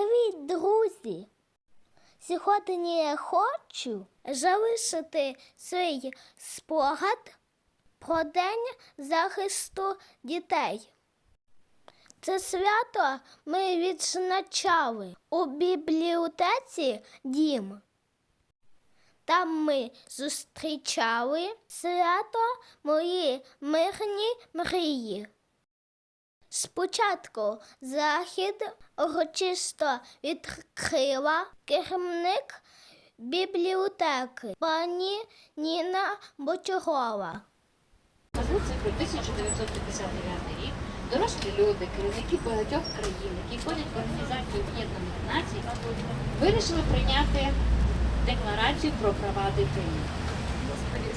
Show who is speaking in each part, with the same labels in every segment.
Speaker 1: Привіт, друзі! Сьогодні я хочу залишити свій спогад про День захисту дітей. Це свято ми відзначали у бібліотеці Дім. Там ми зустрічали свято мої мирні мрії. Спочатку захід урочисто відкрила керівник бібліотеки пані Ніна.
Speaker 2: Назву 1959 рік дорослі люди, керівники багатьох країн, які входять в Організацію Об'єднаних Націй, вирішили прийняти декларацію про права дитини.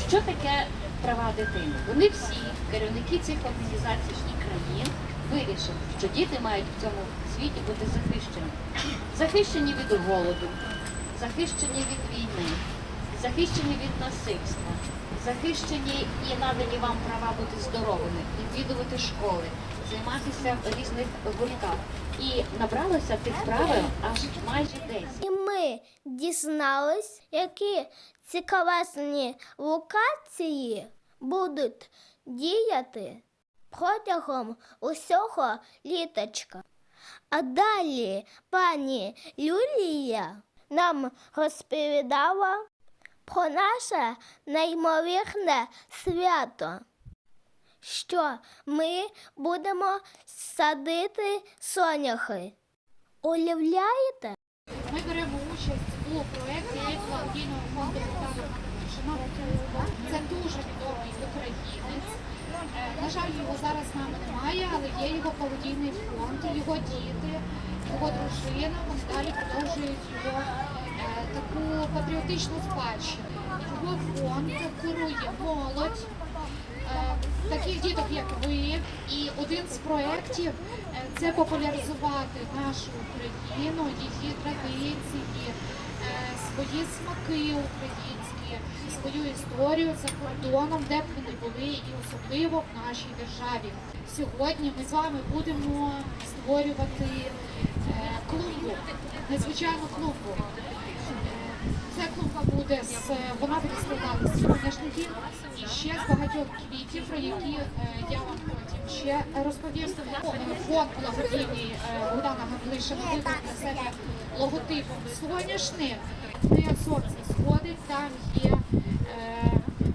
Speaker 2: Що таке права дитини? Вони всі, керівники цих організацій і країн, вирішили, що діти мають в цьому світі бути захищені. Захищені від голоду, захищені від війни, захищені від насильства, захищені і надані вам права бути здоровими, відвідувати школи, займатися в різних гуртках. І набралося тих правил аж майже 10.
Speaker 1: І ми дізнались, які цікавесні локації будуть діяти протягом усього літочка. А далі пані Юлія нам розповідала про наше неймовірне свято, що ми будемо садити соняхи. Уявляєте?
Speaker 3: Ми беремо участь у проєкті благодійного фонду Це дуже відомий українець. Е, На жаль, його зараз з нами немає, але є його благодійний фонд, його діти, його дружина. Вони далі продовжують його е, таку патріотичну спадщину. Його фонд курує молодь. е, Таких діток, як ви, і один з проєктів е, це популяризувати нашу Україну, її традиції, свої смаки українські, свою історію за кордоном, де б ви не були, і особливо в нашій державі. Сьогодні ми з вами будемо створювати е, клумбу, незвичайну клумбу. Е, Ця клумба буде з вона буде складатися з і ще з багатьох квітів, про які е, я вам потім ще розповім. Фонд благодійний е, Богдана Гавлишина для себе логотипом соняшник, де сонце сходить, там є е,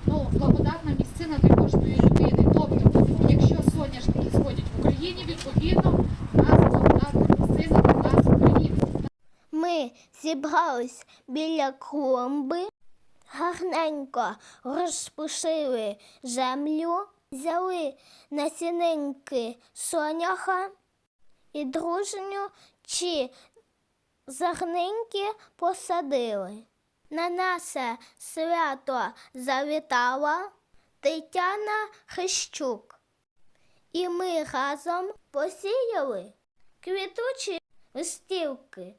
Speaker 3: ну, благодатна місцина для кожної людини. Тобто, якщо соняшники сходять в Україні, відповідно, у нас благодатна місцина для нас в.
Speaker 1: Ми зібрались біля клумби, гарненько розпушили землю, взяли насінинки соняха і дружню чи зернинки посадили. На наше свято завітала Тетяна Хищук. І ми разом посіяли квітучі листівки.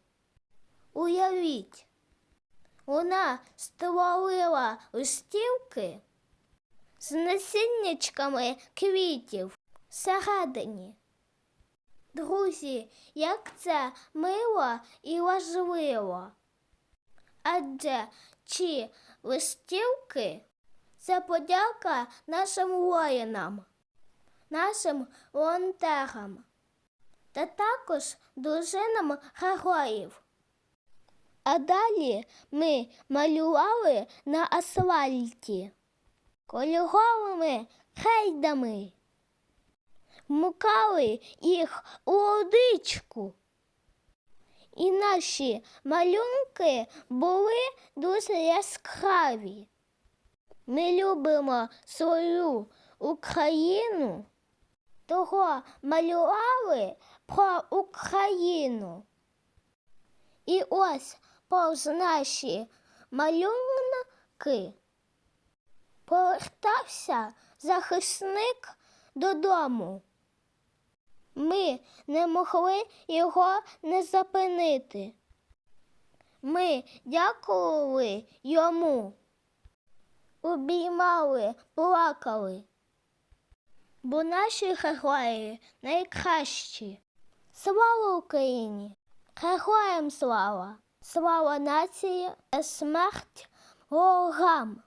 Speaker 1: Уявіть, вона створила листівки з насіннячками квітів всередині. Друзі, як це мило і важливо. Адже ці листівки це подяка нашим воїнам, нашим волонтерам та також дружинам героїв. А далі ми малювали на асфальті кольоровими хейдами, вмукали їх у водичку. І наші малюнки були дуже яскраві. Ми любимо свою Україну, того малювали про Україну. І ось повз наші малюнки повертався захисник додому. Ми не могли його не зупинити. Ми дякували йому, обіймали, плакали. Бо наші герої найкращі. Слава Україні! Героям слава! Слава нації, смерть ворогам!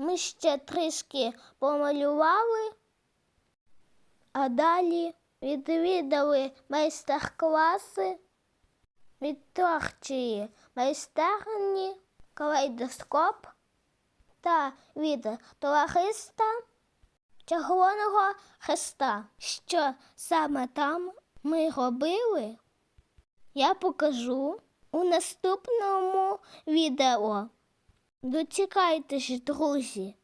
Speaker 1: Ми ще трішки помалювали, а далі відвідали майстер-класи від творчої майстерні, калейдоскоп та від товариста Червоного Хреста. Що саме там ми робили, я покажу у наступному відео. Дочекайтесь, друзі.